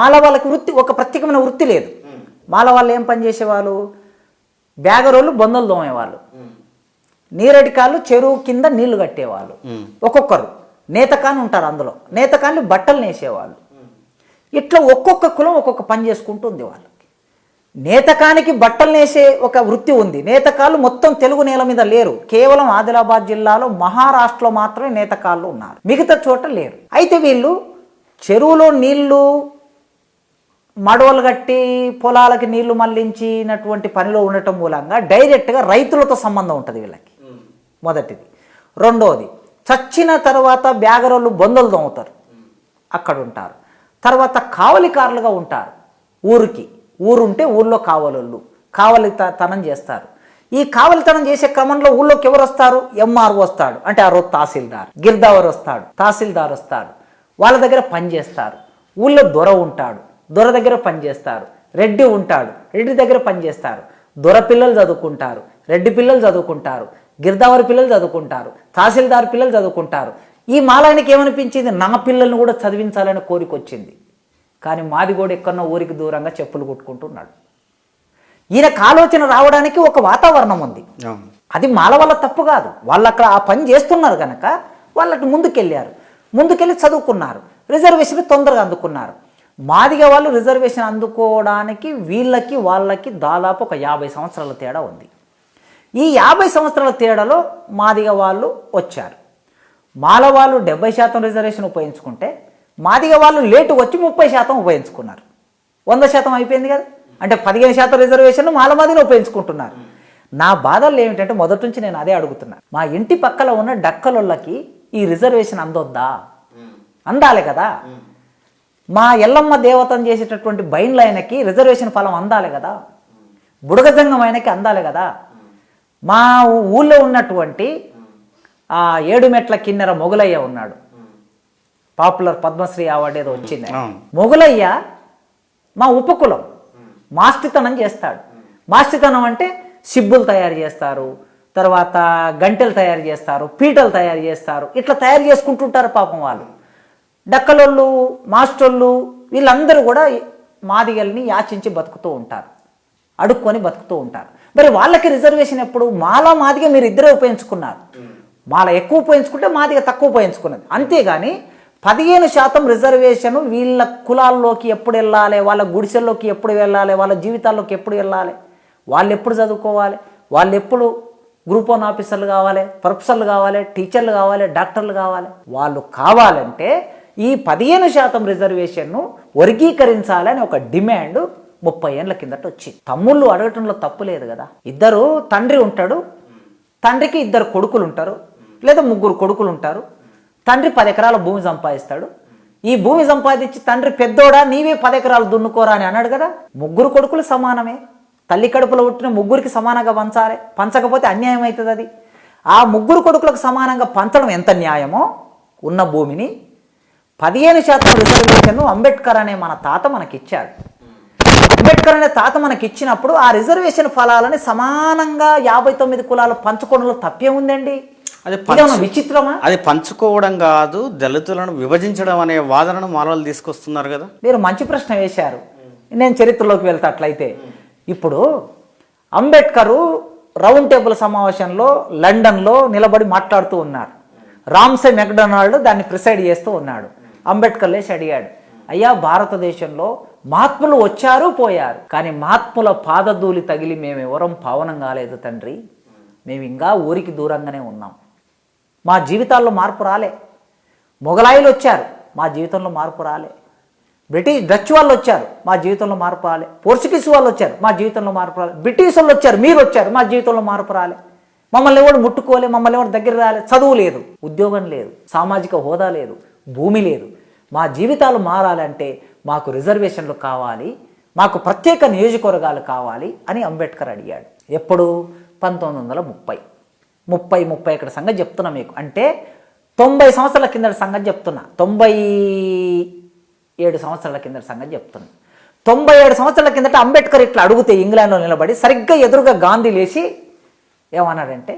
మాల వాళ్ళకి వృత్తి ఒక ప్రత్యేకమైన వృత్తి లేదు. మాల వాళ్ళు ఏం పని చేసేవాళ్ళు? బ్యాగరోళ్ళు బొందలు దోమేవాళ్ళు నీరడికాళ్ళు చెరువు కింద నీళ్ళు కట్టేవాళ్ళు. ఒక్కొక్కరు. నేతకాని ఉంటారు అందులో. నేతకాన్ని బట్టలు నేసేవాళ్ళు. ఇట్లా ఒక్కొక్క కులం ఒక్కొక్క పని చేసుకుంటుంది వాళ్ళకి. నేతకానికి బట్టలు నేసే ఒక వృత్తి ఉంది. నేతకాళ్ళు మొత్తం తెలుగు నేల మీద లేరు. కేవలం ఆదిలాబాద్ జిల్లాలో మహారాష్ట్రలో మాత్రమే నేతకాళ్ళు ఉన్నారు. మిగతా చోట లేరు. అయితే వీళ్ళు చెరువులో నీళ్ళు మడవలు కట్టి పొలాలకి నీళ్ళు మళ్ళించినటువంటి పనిలో ఉండటం మూలంగా డైరెక్ట్గా రైతులతో సంబంధం ఉంటుంది వీళ్ళకి. మొదటిది. రెండవది చచ్చిన తర్వాత బ్యాగరోళ్ళు బొందలు దోముతారు. అక్కడ ఉంటారు తర్వాత కావలికారులుగా ఉంటారు. ఊరికి. ఊరుంటే ఊర్లో కావలోళ్ళు. కావలి త- తనం చేస్తారు. ఈ కావలితనం చేసే క్రమంలో ఊళ్ళోకి ఎవరు వస్తారు? ఎంఆర్ వస్తాడు. అంటే ఆ రోజు తహసీల్దార్. గిర్దావర్ వస్తాడు. తహసీల్దార్ వస్తాడు. వాళ్ళ దగ్గర పని చేస్తారు. ఊళ్ళో దొర ఉంటాడు. దొర దగ్గర పని చేస్తారు రెడ్డి ఉంటాడు. రెడ్డి దగ్గర పని చేస్తారు దొర పిల్లలు చదువుకుంటారు. రెడ్డి పిల్లలు చదువుకుంటారు. గిర్దావరి పిల్లలు చదువుకుంటారు. తహసీల్దార్ పిల్లలు చదువుకుంటారు. ఈ మాలానికి ఏమనిపించింది? నా పిల్లల్ని కూడా చదివించాలని కోరిక వచ్చింది. కానీ మాది కూడా ఎక్కడో ఊరికి దూరంగా చెప్పులు కుట్టుకుంటున్నాడు. ఈయనకు ఆలోచన రావడానికి ఒక వాతావరణం ఉంది. అది మాల వల్ల తప్పు కాదు. వాళ్ళు అక్కడ ఆ పని చేస్తున్నారు కనుక వాళ్ళకి ముందుకెళ్ళారు. ముందుకెళ్ళి చదువుకున్నారు. రిజర్వేషన్ తొందరగా అందుకున్నారు. మాదిగ వాళ్ళు రిజర్వేషన్ అందుకోవడానికి వీళ్ళకి వాళ్ళకి దాదాపు ఒక యాభై సంవత్సరాల తేడా ఉంది. ఈ యాభై సంవత్సరాల తేడాలో మాదిగ వాళ్ళు వచ్చారు. మాల వాళ్ళు డెబ్బై శాతం రిజర్వేషన్ ఉపయోగించుకుంటే మాదిగ వాళ్ళు లేటు వచ్చి ముప్పై శాతం ఉపయోగించుకున్నారు. వంద శాతం అయిపోయింది కదా. అంటే పదిహేను శాతం రిజర్వేషన్ మాల మాదిని ఉపయోగించుకుంటున్నారు. నా బాధలు ఏమిటంటే మొదటి నుంచి నేను అదే అడుగుతున్నాను మా ఇంటి పక్కల ఉన్న డక్కలొల్లకి ఈ రిజర్వేషన్ అందొద్దా? అందాలి కదా. మా ఎల్లమ్మ దేవతను చేసేటటువంటి బైన్లు ఆయనకి రిజర్వేషన్ ఫలం అందాలి కదా. బుడగజంగం ఆయనకి అందాలి కదా. మా ఊళ్ళో ఉన్నటువంటి ఆ ఏడుమెట్ల కిన్నెర మొగలయ్య ఉన్నాడు. పాపులర్ పద్మశ్రీ అవార్డు ఏదో వచ్చింది. మొగలయ్య మా ఉపకులం. మాస్టితనం చేస్తాడు. మాస్టితనం అంటే సిబ్బులు తయారు చేస్తారు తర్వాత గంటెలు తయారు చేస్తారు పీటలు తయారు చేస్తారు ఇట్లా తయారు చేసుకుంటుంటారు పాపం వాళ్ళు. డక్కలోళ్ళు మాస్టర్లు వీళ్ళందరూ కూడా మాదిగల్ని యాచించి బతుకుతూ ఉంటారు. అడుక్కొని బతుకుతూ ఉంటారు. మరి వాళ్ళకి రిజర్వేషన్ ఎప్పుడు? మాలా మాదిగ మీరు ఇద్దరే ఉపయోగించుకున్నారు. మాల ఎక్కువ ఉపయోగించుకుంటే మాదిగ తక్కువ ఉపయోగించుకున్నది. అంతేగాని పదిహేను శాతం రిజర్వేషన్ వీళ్ళ కులాల్లోకి ఎప్పుడు వెళ్ళాలి? వాళ్ళ గుడిసెల్లోకి ఎప్పుడు వెళ్ళాలి? వాళ్ళ జీవితాల్లోకి ఎప్పుడు వెళ్ళాలి? వాళ్ళు ఎప్పుడు చదువుకోవాలి? వాళ్ళు ఎప్పుడు గ్రూప్ వన్ ఆఫీసర్లు కావాలి? ప్రొఫెసర్లు కావాలి? టీచర్లు కావాలి? డాక్టర్లు కావాలి? వాళ్ళు కావాలంటే ఈ పదిహేను శాతం రిజర్వేషన్ను వర్గీకరించాలని ఒక డిమాండ్ ముప్పై ఏళ్ళ కిందట వచ్చింది. తమ్ముళ్ళు అడగటంలో తప్పు లేదు కదా. ఇద్దరు తండ్రి ఉంటాడు. తండ్రికి ఇద్దరు కొడుకులు ఉంటారు. లేదా ముగ్గురు కొడుకులు ఉంటారు. తండ్రి పది ఎకరాల భూమి సంపాదిస్తాడు. ఈ భూమి సంపాదించి తండ్రి పెద్దోడా నీవే పది ఎకరాలు దున్నుకోరా అని అన్నాడు కదా. ముగ్గురు కొడుకులు సమానమే. తల్లి కడుపులో పుట్టిన ముగ్గురికి సమానంగా పంచాలి. పంచకపోతే అన్యాయం అవుతుంది అది. ఆ ముగ్గురు కొడుకులకు సమానంగా పంచడం ఎంత న్యాయమో? ఉన్న భూమిని పదిహేను శాతం రిజర్వేషన్ అంబేద్కర్ అనే మన తాత మనకిచ్చాడు. అంబేద్కర్ అనే తాత మనకి ఇచ్చినప్పుడు ఆ రిజర్వేషన్ ఫలాలని సమానంగా యాభై తొమ్మిది కులాలు పంచుకోవడంలో తప్పేముందండి అది ఇదేమన్నా విచిత్రమా? అది పంచుకోవడం కాదు దళితులను విభజించడం అనే వాదనను మాలలు తీసుకొస్తున్నారు కదా. మీరు మంచి ప్రశ్న వేశారు. నేను చరిత్రలోకి వెళ్తా అట్లయితే. ఇప్పుడు అంబేద్కరు రౌండ్ టేబుల్ సమావేశంలో లండన్లో నిలబడి మాట్లాడుతూ ఉన్నారు. రామ్సే మెక్డొనాల్డ్ దాన్ని ప్రిసైడ్ చేస్తూ ఉన్నాడు. అంబేద్కర్ లేచి అడిగాడు అయ్యా భారతదేశంలో మహాత్ములు వచ్చారు పోయారు కానీ మహాత్ముల పాదధూలి తగిలి మేము ఎవరం పావనం కాలేదు తండ్రి. మేము ఇంకా ఊరికి దూరంగానే ఉన్నాం. మా జీవితాల్లో మార్పు రాలే. మొఘలాయిలు వచ్చారు మా జీవితంలో మార్పు రాలే. బ్రిటిష్ డచ్ వాళ్ళు వచ్చారు మా జీవితంలో మార్పు రాలే. పోర్చుగీస్ వాళ్ళు వచ్చారు మా జీవితంలో మార్పు రాలే. బ్రిటిష్ వాళ్ళు వచ్చారు మీరు వచ్చారు మా జీవితంలో మార్పు రాలే. మమ్మల్ని ఎవరు ముట్టుకోలే మమ్మల్ని ఎవరు దగ్గర రాలే. చదువు లేదు ఉద్యోగం లేదు సామాజిక హోదా లేదు. భూమి లేదు. మా జీవితాలు మారాలంటే మాకు రిజర్వేషన్లు కావాలి మాకు ప్రత్యేక నియోజకవర్గాలు కావాలి అని అంబేద్కర్ అడిగాడు. ఎప్పుడు? పంతొమ్మిది వందల ముప్పై. ముప్పై ముప్పై ఇక్కడ సంగతి చెప్తున్నా మీకు. అంటే తొంభై సంవత్సరాల కిందటి సంగతి చెప్తున్నా. తొంభై ఏడు సంవత్సరాల కిందటి సంగతి చెప్తున్నా. తొంభై ఏడు సంవత్సరాల కిందట అంబేద్కర్ ఇట్లా అడుగుతే ఇంగ్లాండ్లో నిలబడి సరిగ్గా ఎదురుగా గాంధీ లేచి ఏమన్నాడంటే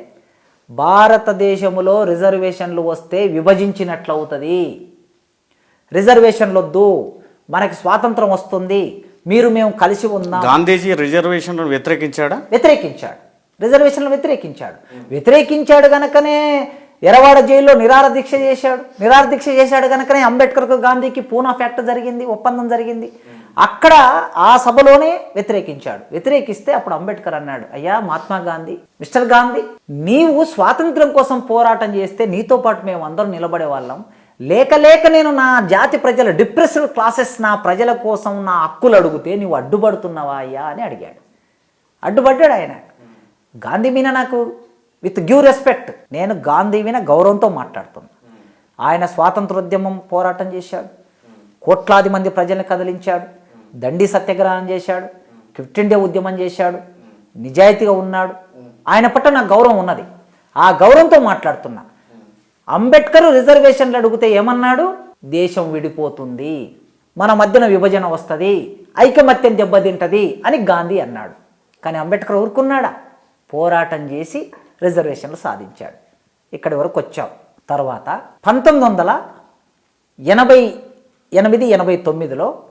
భారతదేశంలో రిజర్వేషన్లు వస్తే విభజించినట్లు అవుతుంది రిజర్వేషన్లు వద్దు మనకి స్వాతంత్రం వస్తుంది. మీరు మేము కలిసి ఉందాం గాంధీజీ రిజర్వేషన్లను వ్యతిరేకించాడా? వ్యతిరేకించాడు. రిజర్వేషన్లు వ్యతిరేకించాడు. వ్యతిరేకించాడు గనకనే ఎరవాడ జైల్లో నిరార దీక్ష చేశాడు. నిరార దీక్ష చేశాడు గనకనే అంబేద్కర్కు గాంధీకి పూనా ఫ్యాక్ట్ జరిగింది ఒప్పందం జరిగింది. అక్కడ ఆ సభలోనే వ్యతిరేకించాడు. వ్యతిరేకిస్తే అప్పుడు అంబేద్కర్ అన్నాడు అయ్యా మహాత్మా గాంధీ మిస్టర్ గాంధీ నీవు స్వాతంత్రం కోసం పోరాటం చేస్తే నీతో పాటు మేము అందరం నిలబడే వాళ్ళం. లేక లేక నేను నా జాతి ప్రజల డిప్రెసివ్ క్లాసెస్ నా ప్రజల కోసం నా హక్కులు అడిగితే నువ్వు అడ్డుపడుతున్నావా అయ్యా? అని అడిగాడు. అడ్డుపడ్డాడు ఆయన. గాంధీ మీద నాకు విత్ గివ్ రెస్పెక్ట్ నేను గాంధీ మీద గౌరవంతో మాట్లాడుతున్నా. ఆయన స్వాతంత్రోద్యమం పోరాటం చేశాడు. కోట్లాది మంది ప్రజల్ని కదిలించాడు. దండి సత్యాగ్రహం చేశాడు క్విట్ ఇండియా ఉద్యమం చేశాడు నిజాయితీగా ఉన్నాడు. ఆయన పట్ల నాకు గౌరవం ఉన్నది. ఆ గౌరవంతో మాట్లాడుతున్నా. అంబేద్కర్ రిజర్వేషన్లు అడిగితే ఏమన్నాడు? దేశం విడిపోతుంది. మన మధ్యన విభజన వస్తుంది. ఐకమత్యం దెబ్బతింటది అని గాంధీ అన్నాడు. కానీ అంబేద్కర్ ఊరుకున్నాడా? పోరాటం చేసి రిజర్వేషన్లు సాధించాడు. ఇక్కడి వరకు వచ్చాం. తర్వాత పంతొమ్మిది వందల ఎనభై ఎనిమిది ఎనభై తొమ్మిదిలో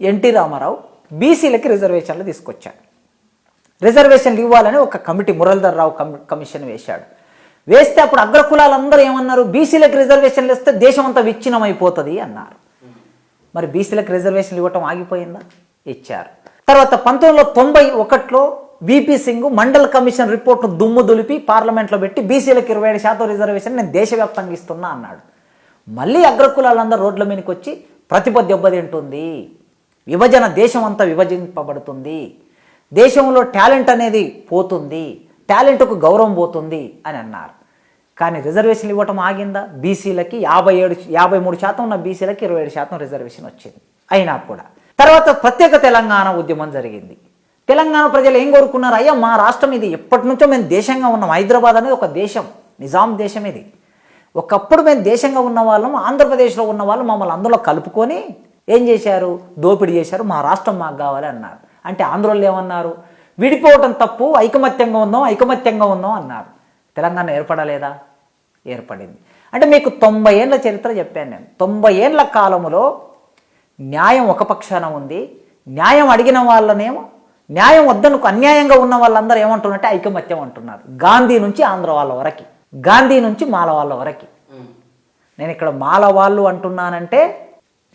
ఎన్టీ రామారావు బీసీలకి రిజర్వేషన్లు తీసుకొచ్చాడు. రిజర్వేషన్లు ఇవ్వాలని ఒక కమిటీ మురళీధర్ రావు కమి కమిషన్ వేశాడు. వేస్తే అప్పుడు అగ్రకులాలందరూ ఏమన్నారు? బీసీలకు రిజర్వేషన్లు ఇస్తే దేశం అంతా విచ్ఛిన్నమైపోతుంది అన్నారు. మరి బీసీలకు రిజర్వేషన్లు ఇవ్వటం ఆగిపోయిందా? ఇచ్చారు. తర్వాత పంతొమ్మిది వందల తొంభై ఒకటిలో బీపీ సింగ్ మండల్ కమిషన్ రిపోర్ట్ను దుమ్ము దులిపి పార్లమెంట్లో పెట్టి బీసీలకు ఇరవై ఏడు శాతం రిజర్వేషన్ నేను దేశవ్యాప్తంగా ఇస్తున్నా అన్నాడు. మళ్ళీ అగ్రకులాలందరూ రోడ్ల మీదకి వచ్చి ప్రతిభ దెబ్బతింటుంది. విభజన దేశం అంతా విభజింపబడుతుంది. దేశంలో టాలెంట్ అనేది పోతుంది. టాలెంట్కు గౌరవం పోతుంది అని అన్నారు. కానీ రిజర్వేషన్లు ఇవ్వటం ఆగిందా? బీసీలకి యాభై ఏడు యాభై మూడు శాతం ఉన్న బీసీలకి ఇరవై ఏడు శాతం రిజర్వేషన్ వచ్చింది. అయినా కూడా. తర్వాత ప్రత్యేక తెలంగాణ ఉద్యమం జరిగింది. తెలంగాణ ప్రజలు ఏం కోరుకున్నారు? అయ్యా మా రాష్ట్రం ఇది ఎప్పటి నుంచో మేము దేశంగా ఉన్నాం. హైదరాబాద్ అనేది ఒక దేశం. నిజాం దేశం ఇది. ఒకప్పుడు మేము దేశంగా ఉన్న వాళ్ళం ఆంధ్రప్రదేశ్లో ఉన్న వాళ్ళు మమ్మల్ని అందులో కలుపుకొని ఏం చేశారు? దోపిడీ చేశారు. మా రాష్ట్రం మాకు కావాలి అన్నారు. అంటే ఆంధ్రోళ్ళు ఏమన్నారు? విడిపోవటం తప్పు ఐకమత్యంగా ఉందాం ఐకమత్యంగా ఉందాం అన్నారు. తెలంగాణ ఏర్పడలేదా? ఏర్పడింది. అంటే మీకు తొంభై ఏళ్ళ చరిత్ర చెప్పాను నేను. తొంభై ఏళ్ళ కాలములో న్యాయం ఒక పక్షాన ఉంది. న్యాయం అడిగిన వాళ్ళనేమో న్యాయం వద్దనుకు అన్యాయంగా ఉన్న వాళ్ళందరూ ఏమంటున్నట్టే ఐకమత్యం అంటున్నారు. గాంధీ నుంచి ఆంధ్ర వాళ్ళ వరకు. గాంధీ నుంచి మాల వాళ్ళ వరకు. నేను ఇక్కడ మాల వాళ్ళు అంటున్నానంటే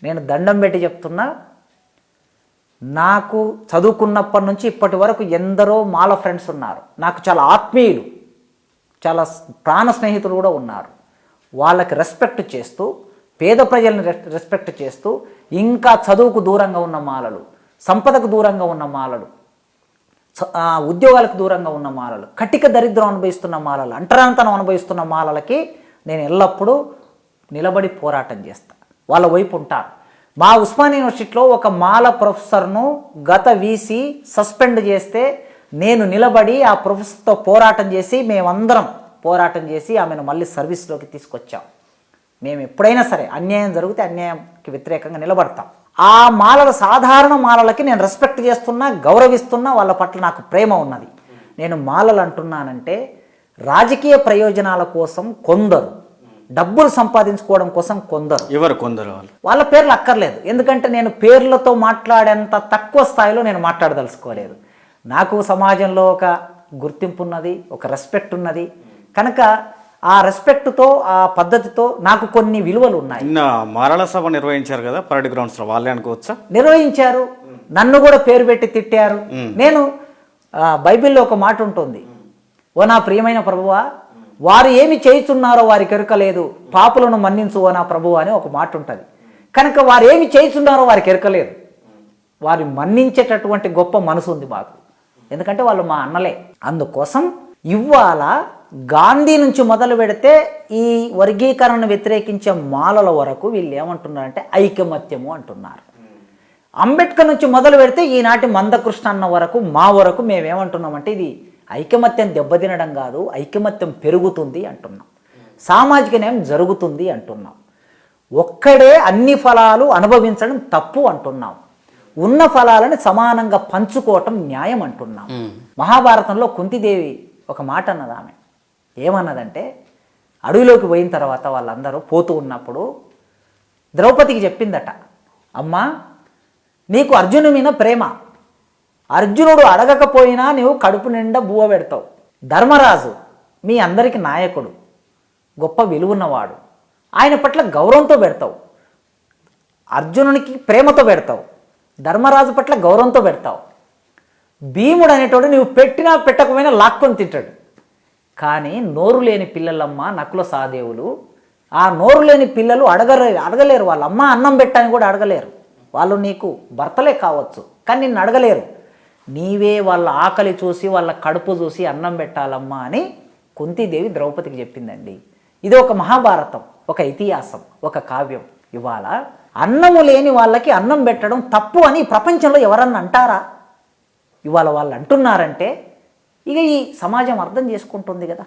నేను దండం పెట్టి చెప్తున్నా నాకు చదువుకున్నప్పటి నుంచి ఇప్పటి వరకు ఎందరో మాల ఫ్రెండ్స్ ఉన్నారు. నాకు చాలా ఆత్మీయులు చాలా ప్రాణ స్నేహితులు కూడా ఉన్నారు. వాళ్ళకి రెస్పెక్ట్ చేస్తూ పేద ప్రజల్ని రెస్- రెస్పెక్ట్ చేస్తూ ఇంకా చదువుకు దూరంగా ఉన్న మాలలు సంపదకు దూరంగా ఉన్న మాలలు ఉద్యోగాలకు దూరంగా ఉన్న మాలలు కటిక దరిద్రం అనుభవిస్తున్న మాలలు అంటరాంతనం అనుభవిస్తున్న మాలలకి నేను ఎల్లప్పుడూ నిలబడి పోరాటం చేస్తాను వాళ్ళ వైపు ఉంటాను మా ఉస్మానియా యూనివర్సిటీలో ఒక మాల ప్రొఫెసర్ను గత వీసీ సస్పెండ్ చేస్తే నేను నిలబడి ఆ ప్రొఫెసర్తో పోరాటం చేసి మేమందరం పోరాటం చేసి ఆమెను మళ్ళీ సర్వీస్లోకి తీసుకొచ్చాం. మేము ఎప్పుడైనా సరే అన్యాయం జరిగితే అన్యాయంకి వ్యతిరేకంగా నిలబడతాం. ఆ మాలల సాధారణ మాలలకి నేను రెస్పెక్ట్ చేస్తున్నా గౌరవిస్తున్నా వాళ్ళ పట్ల నాకు ప్రేమ ఉన్నది. నేను మాలలు అంటున్నానంటే రాజకీయ ప్రయోజనాల కోసం కొందరు డబ్బులు సంపాదించుకోవడం కోసం కొందరు. ఎవరు కొందరు వాళ్ళు? వాళ్ళ పేర్లు అక్కర్లేదు. ఎందుకంటే నేను పేర్లతో మాట్లాడేంత తక్కువ స్థాయిలో నేను మాట్లాడదలుచుకోలేదు. నాకు సమాజంలో ఒక గుర్తింపు ఉన్నది ఒక రెస్పెక్ట్ ఉన్నది. కనుక ఆ రెస్పెక్ట్తో ఆ పద్ధతితో నాకు కొన్ని విలువలు ఉన్నాయి. నిన్న మారళ సభ నిర్వహించారు కదా పరేడ్ గ్రౌండ్స్లో. వాళ్ళే అనుకోవచ్చా నిర్వహించారు. నన్ను కూడా పేరు పెట్టి తిట్టారు. నేను బైబిల్లో ఒక మాట ఉంటుంది. ఓ నా ప్రియమైన ప్రభువా వారు ఏమి చేయుచున్నారో వారికి లేదు. పాపులను మన్నించు నా ప్రభు అని ఒక మాట ఉంటుంది కనుక వారు ఏమి చేయుచున్నారో వారికి ఎరకలేదు వారి మన్నించేటటువంటి గొప్ప మనసు ఉంది మాకు. ఎందుకంటే వాళ్ళు మా అన్నలే. అందుకోసం ఇవాళ గాంధీ నుంచి మొదలు పెడితే ఈ వర్గీకరణను వ్యతిరేకించే మాలల వరకు వీళ్ళు ఏమంటున్నారంటే ఐకమత్యము అంటున్నారు. అంబేద్కర్ నుంచి మొదలు పెడితే ఈనాటి మందకృష్ణ అన్న వరకు మా వరకు మేమేమంటున్నామంటే ఇది ఐకమత్యం దెబ్బతినడం కాదు ఐకమత్యం పెరుగుతుంది అంటున్నాం. సామాజిక న్యాయం జరుగుతుంది అంటున్నాం. ఒక్కడే అన్ని ఫలాలు అనుభవించడం తప్పు అంటున్నాం. ఉన్న ఫలాలను సమానంగా పంచుకోవటం న్యాయం అంటున్నాం. మహాభారతంలో కుంతిదేవి ఒక మాట అన్నది ఆమె. ఏమన్నదంటే అడవిలోకి పోయిన తర్వాత వాళ్ళందరూ పోతూ ఉన్నప్పుడు ద్రౌపదికి చెప్పిందట అమ్మా నీకు అర్జును మీద ప్రేమ. అర్జునుడు అడగకపోయినా నీవు కడుపు నిండా బువ్వ పెడతావు. ధర్మరాజు మీ అందరికి నాయకుడు గొప్ప విలువున్నవాడు. ఆయన పట్ల గౌరవంతో పెడతావు. అర్జునునికి ప్రేమతో పెడతావు. ధర్మరాజు పట్ల గౌరవంతో పెడతావు. భీముడు అనేటోడు నువ్వు పెట్టినా పెట్టకపోయినా లాక్కొని తింటాడు. కానీ నోరు లేని పిల్లలమ్మ నకుల సాదేవులు ఆ నోరు లేని పిల్లలు అడగలేరు అడగలేరు. వాళ్ళ అమ్మ అన్నం పెట్టని కూడా అడగలేరు. వాళ్ళు నీకు భర్తలే కావచ్చు కానీ నిన్ను అడగలేరు. నీవే వాళ్ళ ఆకలి చూసి వాళ్ళ కడుపు చూసి అన్నం పెట్టాలమ్మా అని కుంతీదేవి ద్రౌపదికి చెప్పిందండి. ఇది ఒక మహాభారతం ఒక ఇతిహాసం ఒక కావ్యం. ఇవాళ అన్నము లేని వాళ్ళకి అన్నం పెట్టడం తప్పు అని ప్రపంచంలో ఎవరన్నా అంటారా? ఇవాళ వాళ్ళు అంటున్నారంటే ఇక ఈ సమాజం అర్థం చేసుకుంటుంది కదా.